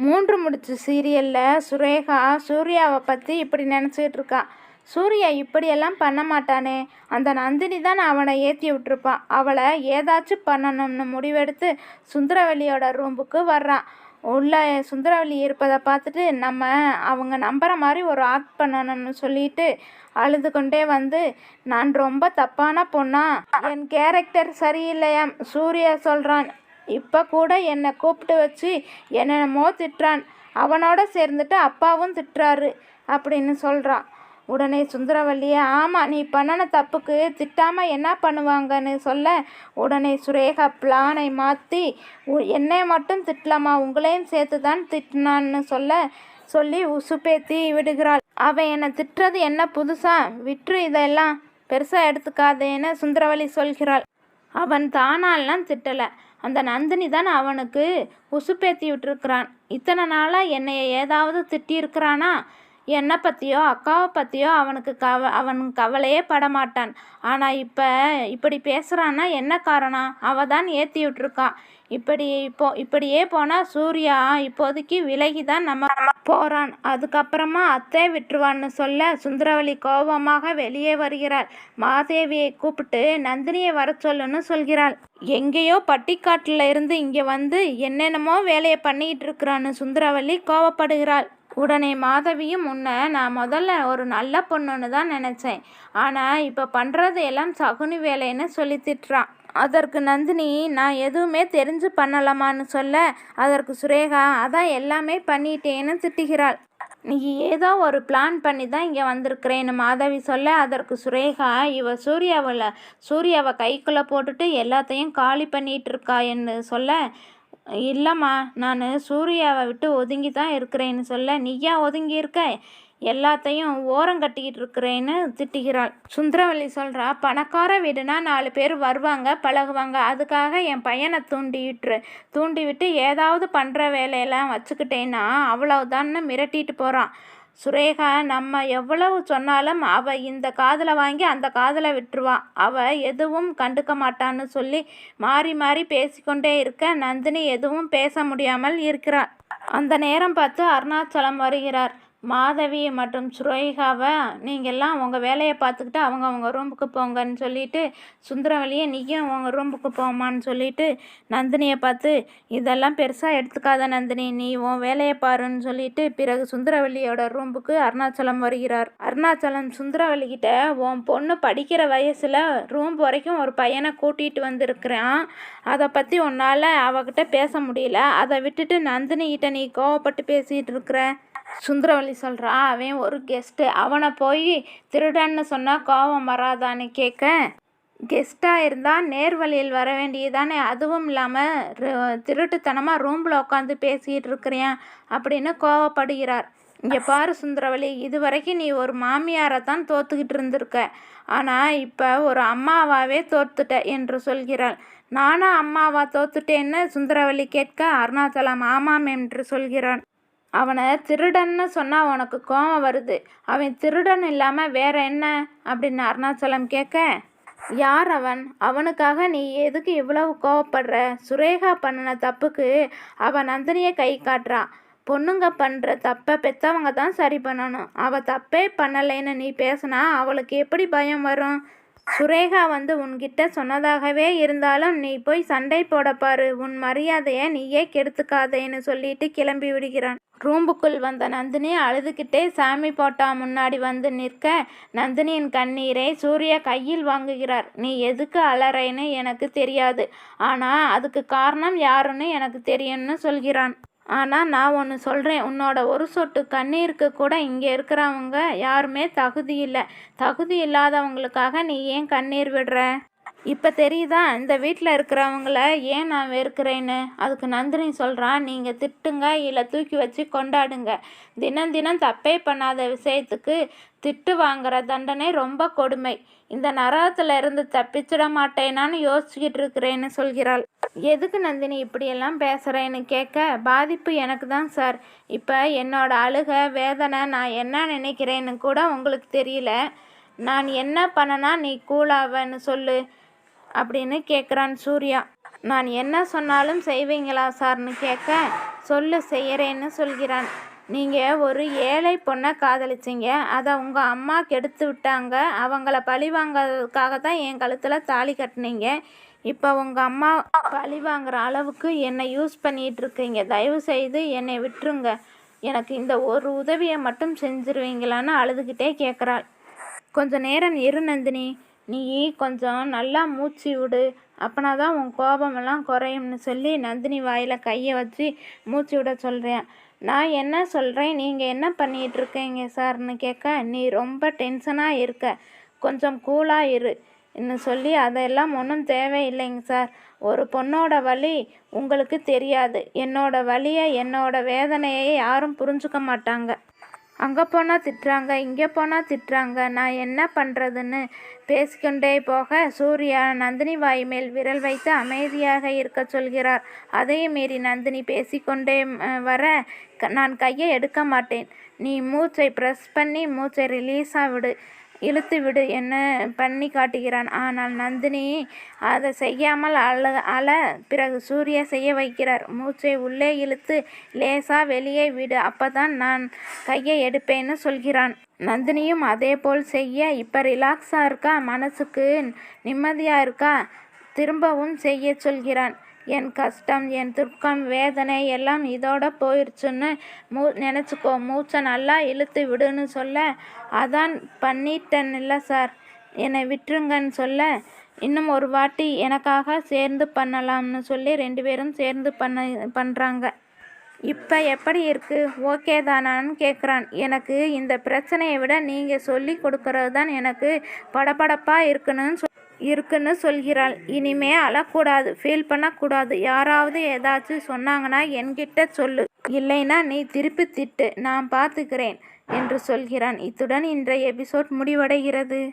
மூன்று முடிச்சு சீரியலில் சுரேகா சூர்யாவை பற்றி இப்படி நினச்சிக்கிட்டு இருக்கா. சூர்யா இப்படியெல்லாம் பண்ண மாட்டானே. அந்த நந்தினி தான் அவனை ஏற்றி விட்டுருப்பான் அவளை ஏதாச்சும் பண்ணணும்னு முடிவெடுத்து சுந்தரவல்லியோட ரூமுக்கு வர்றான் உள்ள சுந்தரவல்லி இருப்பதை பார்த்துட்டு நம்ம அவங்க நம்புகிற மாதிரி ஒரு ஆக்ட் பண்ணணும்னு சொல்லிட்டு அழுது கொண்டே வந்து நான் ரொம்ப தப்பான பொண்ணா? என் கேரக்டர் சரியில்லையாம் சூர்யா சொல்கிறான் இப்போ கூட என்னை கூப்பிட்டு வச்சு என்னென்னமோ திட்டுறான். அவனோட சேர்ந்துட்டு அப்பாவும் திட்டுறாரு அப்படின்னு சொல்கிறான் உடனே சுந்தரவல்லியே ஆமாம் நீ பண்ணின தப்புக்கு திட்டாமல் என்ன பண்ணுவாங்கன்னு சொல்ல? உடனே சுரேகா பிளானை மாற்றி என்னை மட்டும் திட்டலாமா? உங்களையும் சேர்த்து தான் திட்டினான்னு சொல்ல சொல்லி உசுப்பேத்தி விடுகிறாள். அவன் என்னை திட்டுறது என்ன புதுசா? விட்டுரு இதெல்லாம். பெருசாக எடுத்துக்காதேன்னு சுந்தரவல்லி சொல்கிறாள். அவன் தானாலாம் திட்டலை. அந்த நந்தினி தான் அவனுக்கு உசுப்பேத்தி விட்டுருக்கிறான் இத்தனை நாளாக என்னைய ஏதாவது திட்டியிருக்கிறானா? என்னை பற்றியோ அக்காவை பற்றியோ அவனுக்கு கவ அவன் கவலையே படமாட்டான். ஆனால் இப்போ இப்படி பேசுகிறான்னா என்ன காரணம்? அவள் தான் ஏற்றி விட்டுருக்கான் இப்படி இப்போ இப்படியே போனால் சூர்யா இப்போதைக்கு விலகி தான் நம்ம போகிறான் அதுக்கப்புறமா அத்தை விட்டுருவான்னு சொல்ல சுந்தரவல்லி கோபமாக வெளியே வருகிறாள். மாதேவியை கூப்பிட்டு நந்தினியை வர சொல்லுன்னு சொல்கிறாள். எங்கேயோ பட்டிக்காட்டில் இருந்து இங்கே வந்து என்னென்னமோ வேலையை பண்ணிக்கிட்டு இருக்கிறான்னு சுந்தரவல்லி கோவப்படுகிறாள். உடனே மாதவியும் முன்ன நான் முதல்ல ஒரு நல்ல பொண்ணுன்னு தான் நினச்சேன். ஆனால் இப்போ பண்ணுறது எல்லாம் சகுனி வேலைன்னு சொல்லி திட்டுறான் அதற்கு நந்தினி நான் எதுவுமே தெரிஞ்சு பண்ணலாமான்னு சொல்ல அதற்கு சுரேகா அதான் எல்லாமே பண்ணிட்டேன்னு திட்டுகிறாள். நீ ஏதோ ஒரு பிளான் பண்ணி தான் இங்கே வந்திருக்கிறேன்னு மாதவி சொல்ல அதற்கு சுரேகா இவ சூர்யாவில் சூர்யாவை கைக்குள்ளே போட்டுட்டு எல்லாத்தையும் காலி பண்ணிகிட்டு இருக்கா என்று சொல்ல இல்லைம்மா நான் சூர்யாவை விட்டு ஒதுங்கி தான் இருக்கிறேன்னு சொல்ல நீயா ஒதுங்கி இருக்க எல்லாத்தையும் ஓரம் கட்டிக்கிட்டு இருக்கிறேன்னு திட்டுகிறாள். சுந்தரவல்லி சொல்கிறா பணக்கார வீடுனா நாலு பேர் வருவாங்க பழகுவாங்க. அதுக்காக என் பையனை தூண்டிவிட்டுரு தூண்டிவிட்டு ஏதாவது பண்ணுற வேலையெல்லாம் வச்சுக்கிட்டேன்னா அவ்வளவுதான்னு மிரட்டிட்டு போகிறான் சுரேகா நம்ம எவ்வளவு சொன்னாலும் அவ இந்த காதில் வாங்கி அந்த காதில் விட்டுருவான் அவ எதுவும் கண்டுக்க மாட்டான்னு சொல்லி மாறி மாறி பேசிக்கொண்டே இருக்க நந்தினி எதுவும் பேச முடியாமல் இருக்கிறாள். அந்த நேரம் பார்த்து அருணாச்சலம் வருகிறார். மாதவி மற்றும் சுரேகாவை நீங்கள்லாம் உங்கள் வேலையை பார்த்துக்கிட்டு அவங்க அவங்க ரூமுக்கு போங்கன்னு சொல்லிட்டு சுந்தரவழியை நீயும் உங்கள் ரூமுக்கு போமான்னு சொல்லிட்டு நந்தினியை பார்த்து இதெல்லாம் பெருசாக எடுத்துக்காத நந்தினி நீ உன் வேலையை பாருன்னு சொல்லிட்டு பிறகு சுந்தரவல்லியோட ரூமுக்கு அருணாச்சலம் வருகிறார். அருணாச்சலம் சுந்தரவல்லிக்கிட்ட உன் பொண்ணு படிக்கிற வயசில் ரூம் வரைக்கும் ஒரு பையனை கூட்டிகிட்டு வந்திருக்கிறான். அதை பற்றி உன்னால் அவகிட்ட பேச முடியல. அதை விட்டுட்டு நந்தினிகிட்ட நீ கோவப்பட்டு பேசிகிட்டு இருக்கிற. சுந்தரவல்லி சொல்கிறா அவன் ஒரு கெஸ்ட்டு அவனை போய் திருடன்னு சொன்னால் கோபம் வராதான்னு கேட்க கெஸ்ட்டாக இருந்தால் நேர்வழியில் வர வேண்டியதானே அதுவும் இல்லாமல் திருட்டுத்தனமாக ரூமில் உட்காந்து பேசிகிட்டு இருக்கிறேன் அப்படின்னு கோவப்படுகிறார். இங்கே பாரு சுந்தரவழி இது வரைக்கும் நீ ஒரு மாமியாரை தான் தோத்துக்கிட்டு இருந்திருக்க. ஆனால் இப்போ ஒரு அம்மாவாவே தோத்துட்ட என்று சொல்கிறாள். நானும் அம்மாவா தோத்துட்டேன்னு சுந்தரவழி கேட்க அருணாச்சலம் ஆமாம் என்று சொல்கிறான். அவனை திருடன்னு சொன்னால் உனக்கு கோபம் வருது. அவன் திருடன் இல்லாமல் வேற என்ன? அப்படின்னு அருணாச்சலம் கேட்க யார் அவன்? அவனுக்காக நீ எதுக்கு இவ்வளவு கோவப்படுற? சுரேகா பண்ணின தப்புக்கு அவன் நந்தினியை கை காட்டுறான் பொண்ணுங்க பண்ணுற தப்பை பெற்றவங்க தான் சரி பண்ணணும். அவள் தப்பே பண்ணலைன்னு நீ பேசினா அவளுக்கு எப்படி பயம் வரும்? சுரேகா வந்து உன்கிட்ட சொன்னதாகவே இருந்தாலும் நீ போய் சண்டை போட பாரு. உன் மரியாதையை நீயே கெடுத்துக்காதேன்னு சொல்லிட்டு கிளம்பி விடுகிறான். ரூம்புக்குள் வந்த நந்தினி அழுதுகிட்டே சாமி போட்டா முன்னாடி வந்து நிற்க நந்தினியின் கண்ணீரை சூர்யா கையில் வாங்குகிறார். நீ எதுக்கு அலறைன்னு எனக்கு தெரியாது. ஆனால் அதுக்கு காரணம் யாருன்னு எனக்கு தெரியும்னு சொல்கிறான். ஆனால் நான் ஒன்று சொல்கிறேன் உன்னோட ஒரு சொட்டு கண்ணீருக்கு கூட இங்கே இருக்கிறவங்க யாருமே தகுதி இல்லை. தகுதி இல்லாதவங்களுக்காக நீ ஏன் கண்ணீர் விடுற? இப்போ தெரியுதா? இந்த வீட்டில் இருக்கிறவங்கள ஏன் நான் வெறுக்கிறேன்னு? அதுக்கு நந்தினி சொல்கிறான் நீங்கள் திட்டுங்க இல்லை தூக்கி வச்சு கொண்டாடுங்க. தினம் தினம் தப்பே பண்ணாத விஷயத்துக்கு திட்டு வாங்குற தண்டனை ரொம்ப கொடுமை. இந்த நரகத்தில் இருந்து தப்பிச்சிட மாட்டேனான்னு யோசிச்சுக்கிட்டு இருக்கிறேன்னு சொல்கிறாள். எதுக்கு நந்தினி இப்படியெல்லாம் பேசுகிறேன்னு கேட்க பாதிப்பு எனக்கு தான் சார். இப்போ என்னோட அழுக வேதனை நான் என்ன நினைக்கிறேன்னு கூட உங்களுக்கு தெரியல. நான் என்ன பண்ணனா நீ கூலாவன்னு சொல்லு. அப்படின்னு கேட்குறான் சூர்யா. நான் என்ன சொன்னாலும் செய்வீங்களா சார்னு கேட்க சொல்லு செய்யறேன்னு சொல்கிறான். நீங்கள் ஒரு ஏழை பொண்ணை காதலிச்சிங்க. அதை உங்கள் அம்மா கெடுத்து விட்டாங்க. அவங்கள பழி வாங்கிறதுக்காக தான் என் கழுத்தில் தாலி கட்டினீங்க. இப்போ உங்கள் அம்மா பழி வாங்குற அளவுக்கு என்னை யூஸ் பண்ணிகிட்டு இருக்கீங்க தயவு செய்து என்னை விட்டுருங்க. எனக்கு இந்த ஒரு உதவியை மட்டும் செஞ்சிருவீங்களான்னு அழுதுகிட்டே கேட்குறாள் கொஞ்ச நேரம் இரு நந்தினி. நீ கொஞ்சம் நல்லா மூச்சு விடு. அப்போனா தான் உன் கோபமெல்லாம் குறையும்னு சொல்லி நந்தினி வாயில் கையை வச்சு மூச்சு விட சொல்கிறேன் நான் என்ன சொல்கிறேன் நீங்கள் என்ன பண்ணிகிட்டு இருக்கீங்க சார்னு கேட்க நீ ரொம்ப டென்ஷனாக இருக்க. கொஞ்சம் கூலாக இரு. இன்னும் சொல்லி அதெல்லாம் ஒன்றும் தேவையில்லைங்க சார். ஒரு பொண்ணோட வழி உங்களுக்கு தெரியாது. என்னோட வழியை என்னோட வேதனையை யாரும் புரிஞ்சுக்க மாட்டாங்க. அங்கே போனால் திட்டுறாங்க இங்கே போனால் திட்டுறாங்க. நான் என்ன பண்ணுறதுன்னு பேசிக்கொண்டே போக சூர்யா நந்தினி வாய் மேல் விரல் வைத்து அமைதியாக இருக்க சொல்கிறார். அதையும் மீறி நந்தினி பேசிக்கொண்டே வர க- நான் கையை எடுக்க மாட்டேன். நீ மூச்சை ப்ரெஸ் பண்ணி மூச்சை ரிலீஸாக விடு. இழுத்து விடு என்ன பண்ணி காட்டுகிறான்? ஆனால் நந்தினி அதை செய்யாமல் அழ அழ பிறகு சூர்யா செய்ய வைக்கிறார். மூச்சை உள்ளே இழுத்து லேசா வெளியே விடு அப்பதான் நான் கையை எடுப்பேன்னு சொல்கிறான். நந்தினியும் அதே போல் செய்ய இப்போ ரிலாக்ஸாக இருக்கா? மனசுக்கு நிம்மதியாக இருக்கா? திரும்பவும் செய்ய சொல்கிறான். என் கஷ்டம் என் துக்கம் வேதனை எல்லாம் இதோட போயிடுச்சுன்னு மூ நினச்சிக்கோ. மூச்சை நல்லா இழுத்து விடுன்னு சொல்ல அதான் பண்ணிட்டேன் இல்லை சார். என்னை விட்டுருங்கன்னு சொல்ல இன்னும் ஒரு வாட்டி எனக்காக சேர்ந்து பண்ணலாம்னு சொல்லி ரெண்டு பேரும் சேர்ந்து பண்ண பண்ணுறாங்க இப்போ எப்படி இருக்குது ஓகே தானான்னு கேட்குறான் எனக்கு இந்த பிரச்சனையை விட நீங்கள் சொல்லி கொடுக்கறது தான் எனக்கு படபடப்பாக இருக்குன்னு சொல் இருக்குன்னு சொல்கிறாள். இனிமே அழக்கூடாது ஃபீல் பண்ணக்கூடாது. யாராவது ஏதாச்சும் சொன்னாங்கன்னா என்கிட்ட சொல்லு. இல்லைன்னா நீ திருப்பி திட்டு நான் பார்த்துக்கிறேன் என்று சொல்கிறான். இத்துடன் இன்றைய எபிசோட் முடிவடைகிறது.